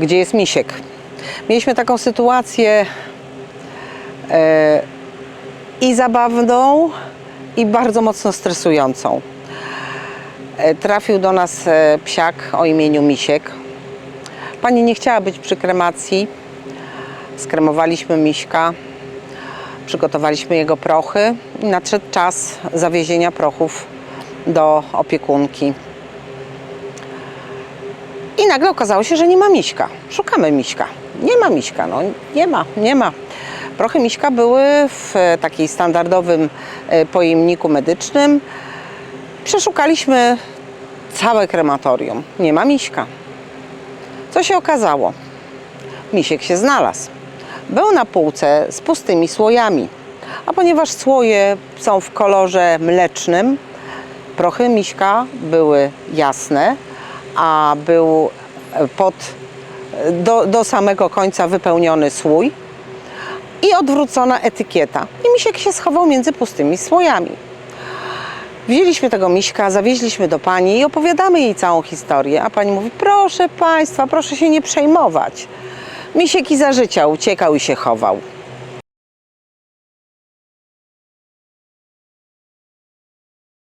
gdzie jest misiek. Mieliśmy taką sytuację e, i zabawną, i bardzo mocno stresującą. E, trafił do nas e, psiak o imieniu Misiek. Pani nie chciała być przy kremacji. Skremowaliśmy Miśka, przygotowaliśmy jego prochy i nadszedł czas zawiezienia prochów do opiekunki. I nagle okazało się, że nie ma miśka. Szukamy miśka. Nie ma miśka, no nie ma, nie ma. Prochy miśka były w e, takiej standardowym e, pojemniku medycznym. Przeszukaliśmy całe krematorium. Nie ma miśka. Co się okazało? Misiek się znalazł. Był na półce z pustymi słojami. A ponieważ słoje są w kolorze mlecznym, prochy miśka były jasne, a był e, pod, do, do samego końca wypełniony słój i odwrócona etykieta. I misiek się schował między pustymi słojami. Wzięliśmy tego miśka, zawieźliśmy do pani i opowiadamy jej całą historię. A pani mówi: Proszę państwa, proszę się nie przejmować. Misiek i za życia uciekał i się chował.